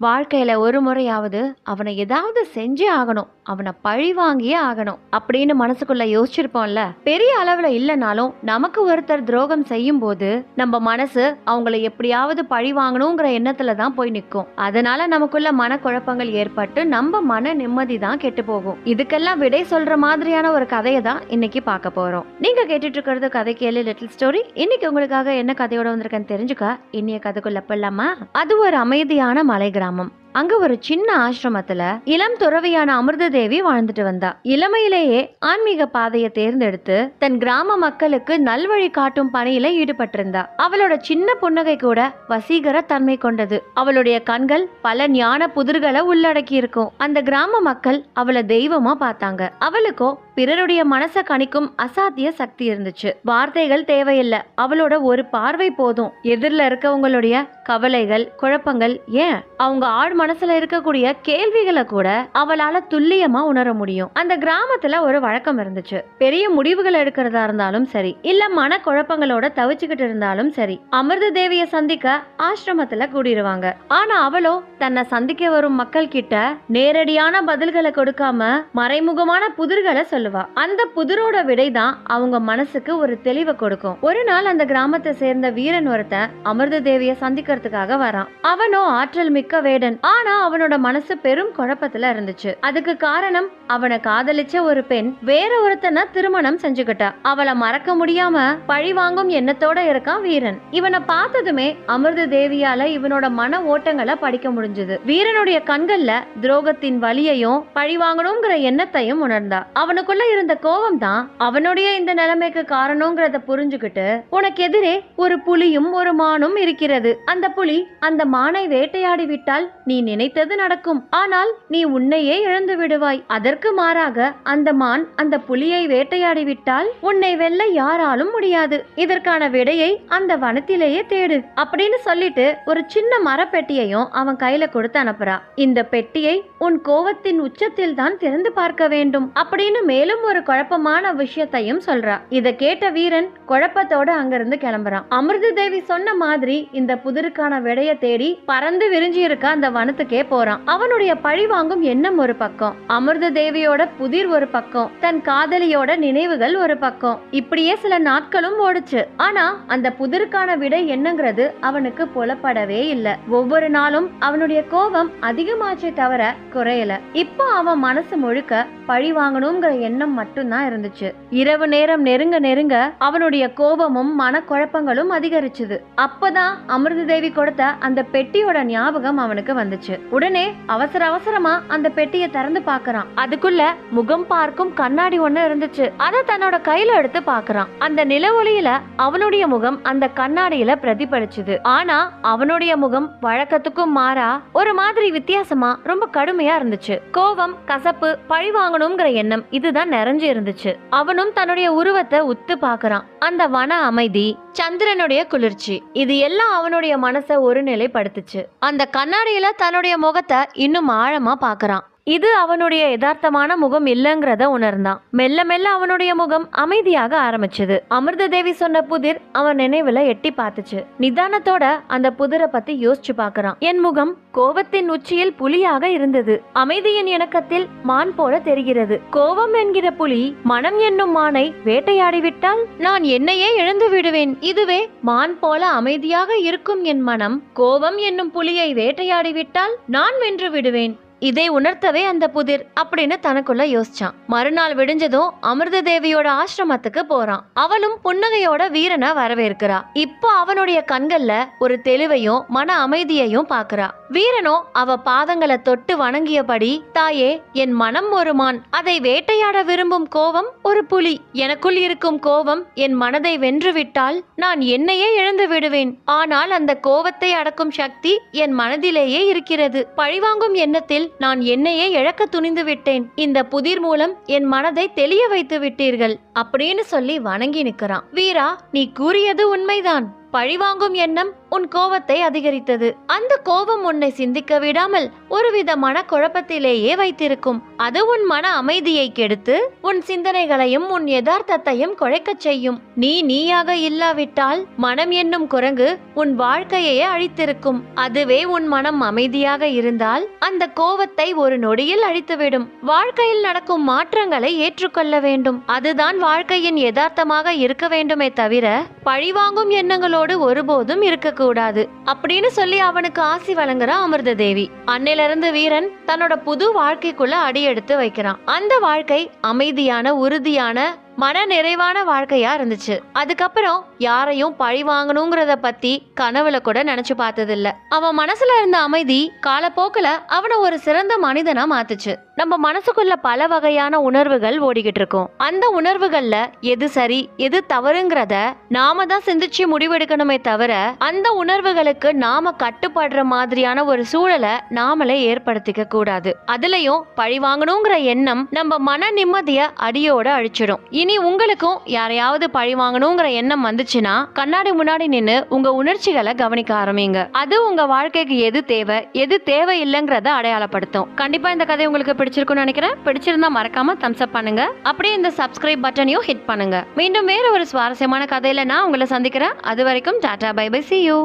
வாழ்க்கையில் ஒரு முறையாவது அவனை ஏதாவது செஞ்சே ஆகணும் அவனை பழி வாங்கியே ஆகணும் அப்படின்னு மனசுக்குள்ள யோசிச்சிருப்போம்ல. பெரிய அளவில் இல்லைனாலும் நமக்கு ஒருத்தர் துரோகம் செய்யும் போது நம்ம மனசு அவங்கள எப்படியாவது பழி வாங்கணுங்கிற எண்ணத்துல தான் போய் நிற்கும் அதனால நமக்குள்ள மனக்குழப்பங்கள் ஏற்பட்டு நம்ம மன நிம்மதி தான் கெட்டு போகும். இதுக்கெல்லாம் விடை சொல்ற மாதிரியான ஒரு கதையை தான் இன்னைக்கு பார்க்க போறோம். நீங்க கேட்டுட்டு இருக்கிறது கதை கேளு லிட்டில் ஸ்டோரி இன்னைக்கு உங்களுக்காக என்ன கதையோட வந்திருக்கேன்னு தெரிஞ்சுக்க இன்னைய கதைக்குள்ள போலாமா? அது ஒரு அமைதியான மலை ഗ്രാമം அங்க ஒரு சின்ன ஆசிரமத்துல இளம் துறவியான அமிர்த தேவி வாழ்ந்துட்டு வந்தா. இளமையிலேயே ஆன்மீக பாதையை தேர்ந்தெடுத்து தன் கிராம மக்களுக்கு நல்வழி காட்டும் பணியில ஈடுபட்டிருந்தா. அவளோட சின்ன புன்னகை கூட வசீகர தன்மை கொண்டது. அவளுடைய கண்கள் பல ஞான புதிர்களை உள்ளடக்கி இருக்கும் அந்த கிராம மக்கள் அவளை தெய்வமா பார்த்தாங்க. அவளுக்கோ பிறருடைய மனச கணிக்கும் அசாத்திய சக்தி இருந்துச்சு. வார்த்தைகள் தேவையில்லை. அவளோட ஒரு பார்வை போதும். எதிரில் இருக்கவங்களுடைய கவலைகள் குழப்பங்கள் ஏன்? அவங்க ஆழ் மனசுல இருக்கக்கூடிய கேள்விகளை கூட அவளால துல்லியமா உணர முடியும். அந்த கிராமத்துல ஒரு வழக்கம் இருந்துச்சு. பெரிய முடிவுகள் எடுக்கிறதா இருந்தாலும் சரி இல்ல மன குழப்பங்களோட தவிச்சுக்கிட்டு இருந்தாலும் சரி அமிர்த தேவிய சந்திக்க ஆசிரமத்துல கூடிடுவாங்க ஆனா அவளோ தன்னை சந்திக்க வரும் மக்கள் கிட்ட நேரடியான பதில்களை கொடுக்காம மறைமுகமான புதிர்களை சொல்லுவா. அந்த புதிரோட விடைதான் அவங்க மனசுக்கு ஒரு தெளிவை கொடுக்கும். ஒரு நாள் அந்த கிராமத்தை சேர்ந்த வீரன் ஒருத்தன் அமிர்த தேவிய சந்திக்கிறதுக்காக வரான். அவனோ ஆற்றல் மிக்க வேடன். ஆனா அவனோட மனசு பெரும் குழப்பத்துல இருந்துச்சு. அதுக்கு காரணம் அவனை காதலிச்ச ஒரு பெண் வேற ஒருத்தனை திருமணம் செஞ்சுக்கிட்டா. அவளை மறக்க முடியாம பழி வாங்கும் எண்ணத்தோட இருக்கான் வீரன். இவனை பார்த்ததுமே அமிர்த தேவியால இவனோட மன ஓட்டங்களை படிக்க முடிஞ்சது. வீரனுடைய கண்கள்ல துரோகத்தின் வலியையும் பழி வாங்கணுங்கிற எண்ணத்தையும் உணர்ந்தா. அவனுக்குள்ள இருந்த கோபம் தான் அவனுடைய இந்த நிலைமைக்கு காரணங்கிறத புரிஞ்சுக்கிட்டு உனக்கு எதிரே ஒரு புலியும் ஒரு மானும் இருக்கிறது. அந்த புலி அந்த மானை வேட்டையாடி விட்டால் நீ நினைத்தது நடக்கும். ஆனால் நீ உன்னையே இழந்து விடுவாய். அதற்கு மாறாக அந்த மான் அந்த புலியை வேட்டையாடிவிட்டால் உன்னை வெல்ல யாராலும் முடியாது. இதற்கான விடையை அந்த வனத்திலேயே தேடு. அப்படின்னு சொல்லிட்டு ஒரு சின்ன மரப்பெட்டியையும் அவன் கையில கொடுத்து அனுப்புறா. இந்த பெட்டியை உன் கோவத்தின் உச்சத்தில் தான் திறந்து பார்க்க வேண்டும். அப்படின்னு மேலும் ஒரு குழப்பமான விஷயத்தையும் சொல்றா. இத கேட்ட வீரன் குழப்பத்தோட அங்கிருந்து கிளம்புறான். அமிர்த தேவி சொன்ன மாதிரி இந்த புதிருக்கான விடைய தேடி பறந்து விரிஞ்சி இருக்க அந்த வனத்துக்கே போறான். அவனுடைய பழி வாங்கும் எண்ணம் ஒரு பக்கம். அமிர்த தேவியோட புதிர் ஒரு பக்கம். தன் காதலியோட நினைவுகள் ஒரு பக்கம். இப்படியே சில நாட்களும் ஓடுச்சு. ஆனா அந்த புதிருக்கான விடை என்னங்கிறது அவனுக்கு புலப்படவே இல்ல. ஒவ்வொரு நாளும் அவனுடைய கோபம் அதிகமாச்சே தவிர குறையல. இப்போ அவன் மனசு முழுக்க பழி வாங்கணுங்கிற எண்ணம் மட்டும்தான் இருந்துச்சு. இரவு நேரம் நெருங்க நெருங்க அவனுடைய கோபமும் மனக்குழப்பங்களும் அதிகரிச்சுது. அப்பதான் அமிர்த தேவி கொடுத்த அந்த பெட்டியோட ஞாபகம் அவனுக்கு வந்து இருந்துச்சு உடனே அவசர அவசரமா அந்த பெட்டியை திறந்து பாக்குறான் அதுக்குள்ள முகம் பார்க்கும் கண்ணாடி ஒண்ணு இருந்துச்சு. அதை தன்னோட கையில எடுத்து பாக்குறான் அந்த நில ஒளியில அவனுடைய முகம் அந்த கண்ணாடியில பிரதிபலிச்சுது. ஆனா அவனுடைய முகம் வழக்கத்துக்கும் மாறா ஒரு மாதிரி வித்தியாசமா ரொம்ப கடுமையா இருந்துச்சு. கோபம் கசப்பு பழி வாங்கணுங்கிற எண்ணம் இதுதான் நிறைஞ்சு இருந்துச்சு. அவனும் தன்னுடைய உருவத்தை உத்து பார்க்கறான். அந்த வன அமைதி சந்திரனுடைய குளிர்ச்சி. இது எல்லாம் அவனுடைய மனசை ஒரு நிலைப்படுத்துச்சு. அந்த கண்ணாடியில தன்னுடைய முகத்தை இன்னும் ஆழமா பாக்குறான் இது அவனுடைய யதார்த்தமான முகம் இல்லைங்கிறத உணர்ந்தான். மெல்ல மெல்ல அவனுடைய முகம் அமைதியாக ஆரம்பிச்சது. அமிர்த தேவி சொன்ன புதிர் அவன் நினைவுல எட்டி பார்த்துச்சு. நிதானத்தோட அந்த புதிரை பத்தி யோசிச்சு பார்க்கறான். என் முகம் கோபத்தின் உச்சியில் புலியாக இருந்தது. அமைதியின் இணக்கத்தில் மான் போல தெரிகிறது. கோபம் என்கிற புலி மனம் என்னும் மானை வேட்டையாடிவிட்டால் நான் என்னையே இழந்து விடுவேன். இதுவே மான் போல அமைதியாக இருக்கும் என் மனம். கோபம் என்னும் புலியை வேட்டையாடிவிட்டால் நான் வென்று விடுவேன். இதை உணர்த்தவே அந்த புதிர் அப்படின்னு தனக்குள்ள யோசிச்சான். மறுநாள் விடிஞ்சதும் அமிர்த தேவியோட ஆசிரமத்துக்கு போறான். அவளும் புன்னகையோட வீரனை வரவேற்கிறா. இப்போ அவனுடைய கண்கள்ல ஒரு தெளிவையும் மன அமைதியையும் பாக்குறா. வீரனோ அவ பாதங்களை தொட்டு வணங்கியபடி தாயே என் மனம் ஒரு மான் அதை வேட்டையாட விரும்பும் கோபம் ஒரு புலி. எனக்குள் இருக்கும் கோபம் என் மனதை வென்றுவிட்டால் நான் என்னையே இழந்து விடுவேன். ஆனால் அந்த கோபத்தை அடக்கும் சக்தி என் மனதிலேயே இருக்கிறது. பழிவாங்கும் எண்ணத்தில் நான் என்னையே இழக்க துணிந்து விட்டேன். இந்த புதிர் மூலம் என் மனதை தெளிய வைத்து விட்டீர்கள். அப்படின்னு சொல்லி வணங்கி நிற்கிறான். வீரா நீ கூறியது உண்மைதான். பழிவாங்கும் எண்ணம் உன் கோபத்தை அதிகரித்தது. அந்த கோபம் உன்னை சிந்திக்க விடாமல் ஒருவித மனக்குழப்பத்திலேயே வைத்திருக்கும். அது உன் மன அமைதியை கெடுத்து உன் சிந்தனைகளையும் உன் யதார்த்தத்தையும் குழைக்கச் செய்யும். நீ நீயாக இல்லாவிட்டால் மனம் என்னும் குரங்கு உன் வாழ்க்கையே அழித்திருக்கும். அதுவே உன் மனம் அமைதியாக இருந்தால் அந்த கோபத்தை ஒரு நொடியில் அழித்துவிடும். வாழ்க்கையில் நடக்கும் மாற்றங்களை ஏற்றுக்கொள்ள வேண்டும். அதுதான் வாழ்க்கையின் யதார்த்தமாக இருக்க வேண்டுமே தவிர பழிவாங்கும் எண்ணங்களோடு ஒருபோதும் இருக்கக்கூடாது. அப்படின்னு சொல்லி அவனுக்கு ஆசி வழங்குறான் அமிர்த தேவி அன்னிலிருந்து வீரன் தன்னோட புது வாழ்க்கைக்குள்ள அடியெடுத்து வைக்கிறான். அந்த வாழ்க்கை அமைதியான உறுதியான மன நிறைவான வாழ்க்கையா இருந்துச்சு. அதுக்கப்புறம் யாரையும் பழி வாங்கணுங்கிறத பத்தி கனவுல கூட நினைச்சு பார்த்ததில்ல. அவன் மனசுல இருந்த அமைதி காலப்போக்கில் அவனை ஒரு சிறந்த மனிதனா மாத்துச்சு. நம்ம மனசுக்குள்ள பல வகையான உணர்வுகள் ஓடிக்கிட்டு இருக்கும் அந்த உணர்வுகள்ல எது சரி எது தவறுங்கிறத நாம தான் சிந்திச்சு முடிவெடுக்கணுமே தவிர அந்த உணர்வுகளுக்கு நாம கட்டுப்படுற மாதிரியான ஒரு சூழலை நாமளே ஏற்படுத்திக்க கூடாது. அதுலயும் பழி வாங்கணுங்கிற எண்ணம் நம்ம மன நிம்மதிய அடியோட அழிச்சிடும். இனி உங்களுக்கும் யாரையாவது பழி வாங்கணுங்கிற எண்ணம் வந்துச்சுன்னா கண்ணாடி முன்னாடி நின்று உங்க உணர்ச்சிகளை கவனிக்க ஆரம்பிங்க. அது உங்க வாழ்க்கைக்கு எது தேவை எது தேவை இல்லைங்கிறத அடையாளப்படுத்தும். கண்டிப்பா இந்த கதை உங்களுக்கு பிடிச்சிருக்கும்னு நினைக்கிறேன். பிடிச்சிருந்தா மறக்காம தம்ஸ் அப் பண்ணுங்க. அப்படியே இந்த சப்ஸ்கிரைப் பட்டனையும் ஹிட் பண்ணுங்க. மீண்டும் வேற ஒரு சுவாரஸ்யமான கதையில நான் உங்களை சந்திக்கிறேன். அது வரைக்கும் tata bye bye see you